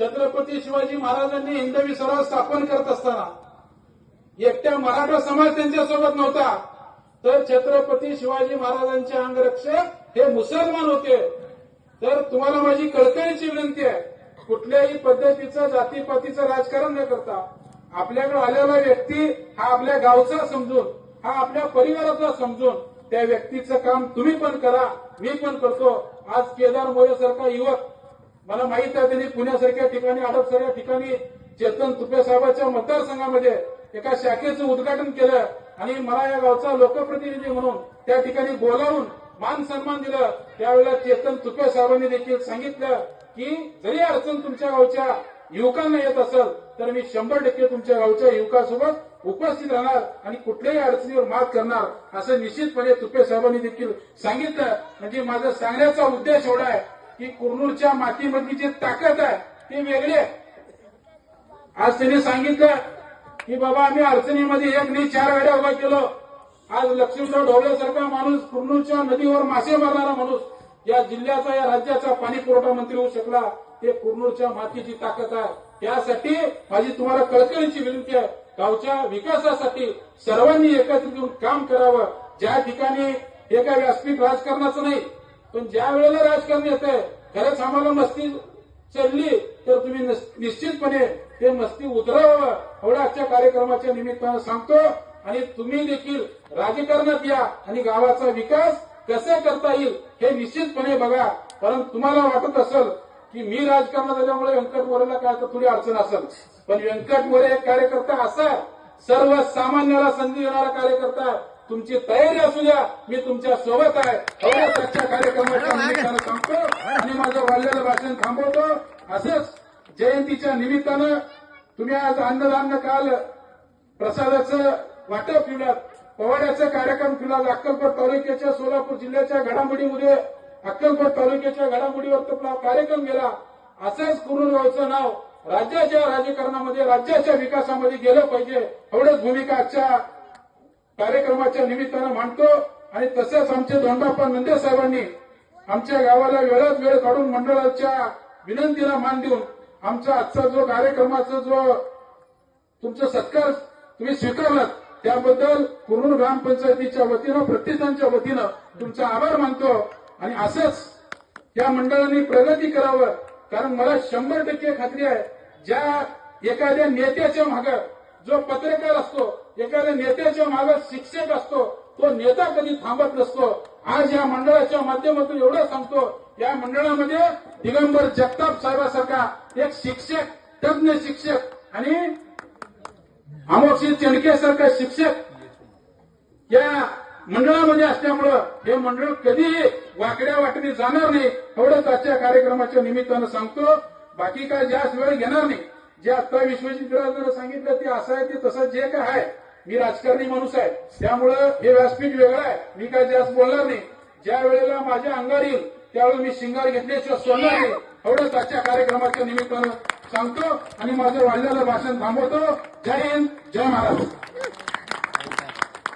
छत्रपती शिवाजी महाराजांनी हिंदवी स्वराज स्थापन करत असताना एकट्या मराठा समाज त्यांच्यासोबत नव्हता. तर छत्रपती शिवाजी महाराजांचे अंगरक्षक हे मुसलमान होते. तर तुम्हाला माझी कळकळीची विनंती आहे कुठल्याही पद्धतीचं जातीपातीचं राजकारण न करता आपल्याकडे आलेला व्यक्ती हा आपल्या गावचा समजून हा आपल्या परिवाराचा समजून त्या व्यक्तीचं काम तुम्ही पण करा मी पण करतो. आज केदार मोरे सारखा युवक मला माहीत आहे त्यांनी पुण्यासारख्या ठिकाणी हडपसारख्या ठिकाणी चेतन तुपे साहेबांच्या मतदारसंघामध्ये एका शाखेचं उद्घाटन केलं आणि मला या गावचा लोकप्रतिनिधी म्हणून त्या ठिकाणी बोलावून मान सन्मान दिलं. त्यावेळेला चेतन तुपे साहेबांनी देखील सांगितलं की जरी अडचण तुमच्या गावच्या युवकांना येत असेल तर मी शंभर टक्के तुमच्या गावच्या युवकासोबत उपस्थित राहणार आणि कुठल्याही अडचणीवर मात करणार असं निश्चितपणे तुपे साहेबांनी देखील सांगितलं. म्हणजे माझा सांगण्याचा उद्देश एवढा आहे. की कुर्नूरच्या मातीमधली जी ताकद आहे ती वेगळी आहे. आज त्यांनी सांगितलं की बाबा आम्ही अडचणीमध्ये एक नाही चार गाड्या उभा केलो. आज लक्ष्मीराव ढोबळेसारखा माणूस कुर्नूरच्या नदीवर मासे मारणारा माणूस या जिल्ह्याचा या राज्याचा पाणी पुरवठा मंत्री होऊ शकला. ते कुर्नूरच्या मातीची ताकद आहे. त्यासाठी माझी तुम्हाला कळकळीची विनंती आहे. गावच्या विकासासाठी सर्वांनी एकत्रित येऊन काम करावं. ज्या ठिकाणी हे काय व्यासपीठ राजकारणाचं नाही पण ज्या वेळेला राजकारण येतंय खरंच आम्हाला मस्ती चढली तर तुम्ही नस- निश्चितपणे ते मस्ती उतरावं एवढ्या आजच्या कार्यक्रमाच्या निमित्तानं सांगतो. आणि तुम्ही देखील राजकारणात या आणि गावाचा विकास कसा करता येईल हे निश्चितपणे बघा. परंतु तुम्हाला वाटत असेल की मी राजकारणात आल्यामुळे व्यंकट मोरेला काय तर थोडी अडचण असेल. पण व्यंकट मोरे एक कार्यकर्ता असा सर्वसामान्याला संधी देणारा कार्यकर्ता आहे. तुमची तयारी असू द्या. मी तुमच्यासोबत आहे. एवढ्याच आजच्या कार्यक्रमाच्या निमित्तानं सांगतो आणि माझं वाढलेलं भाषण थांबवतो. असंच जयंतीच्या निमित्तानं तुम्ही आज अन्नदान काल प्रसादाचं वाटप ठेवलं. पवाड्याचा कार्यक्रम ठेवला. अक्कलकोट तालुक्याच्या सोलापूर जिल्ह्याच्या घडामोडीमध्ये अक्कलकोट तालुक्याच्या घडामोडीवर कार्यक्रम गेला. असंच कुरुर गावचं नाव राज्याच्या राजकारणामध्ये राज्याच्या विकासामध्ये गेलं पाहिजे. एवढंच भूमिका आजच्या कार्यक्रमाच्या निमित्तानं मांडतो आणि तसंच आमचे दोंडाप्पा नंदे साहेबांनी आमच्या गावाला वेळात वेळ काढून मंडळाच्या विनंतीला मान देऊन आमचा आजचा जो कार्यक्रमाचा जो तुमचा सत्कार तुम्ही स्वीकारलात त्याबद्दल कुरुण ग्रामपंचायतीच्या वतीनं प्रतिष्ठानच्या वतीनं तुमचा आभार मानतो. आणि असंच या मंडळाने प्रगती करावं कारण मला शंभर टक्के खात्री आहे ज्या एखाद्या नेत्याच्या मागं जो पत्रकार असतो एखाद्या नेत्याच्या माग शिक्षक असतो तो नेता कधी थांबत नसतो. आज या मंडळाच्या माध्यमातून एवढं सांगतो या मंडळामध्ये दिगंबर जगताप साहेबासारखा एक शिक्षक तज्ञ शिक्षक आणि अमोक्षी चेडकेसारखा शिक्षक या मंडळामध्ये असल्यामुळं हे मंडळ कधीही वाकड्या वाटणी जाणार नाही एवढंच आजच्या कार्यक्रमाच्या निमित्तानं सांगतो. बाकी काय जास्त वेळ घेणार नाही. जे आता विश्वजित बिराजदार सांगितलं ते असं आहे ते तसं जे काय आहे मी राजकारणी माणूस आहे. त्यामुळं हे व्यासपीठ वेगळं आहे. मी काय जास्त बोलणार नाही. ज्या वेळेला माझ्या अंगार येईल त्यावेळेला मी शिंगार घेतल्याशिवाय सोडणार नाही. एवढंच आजच्या कार्यक्रमाच्या निमित्तानं सांगतो आणि माझं वाढलेलं भाषण थांबवतो. जय हिंद जय महाराष्ट्र.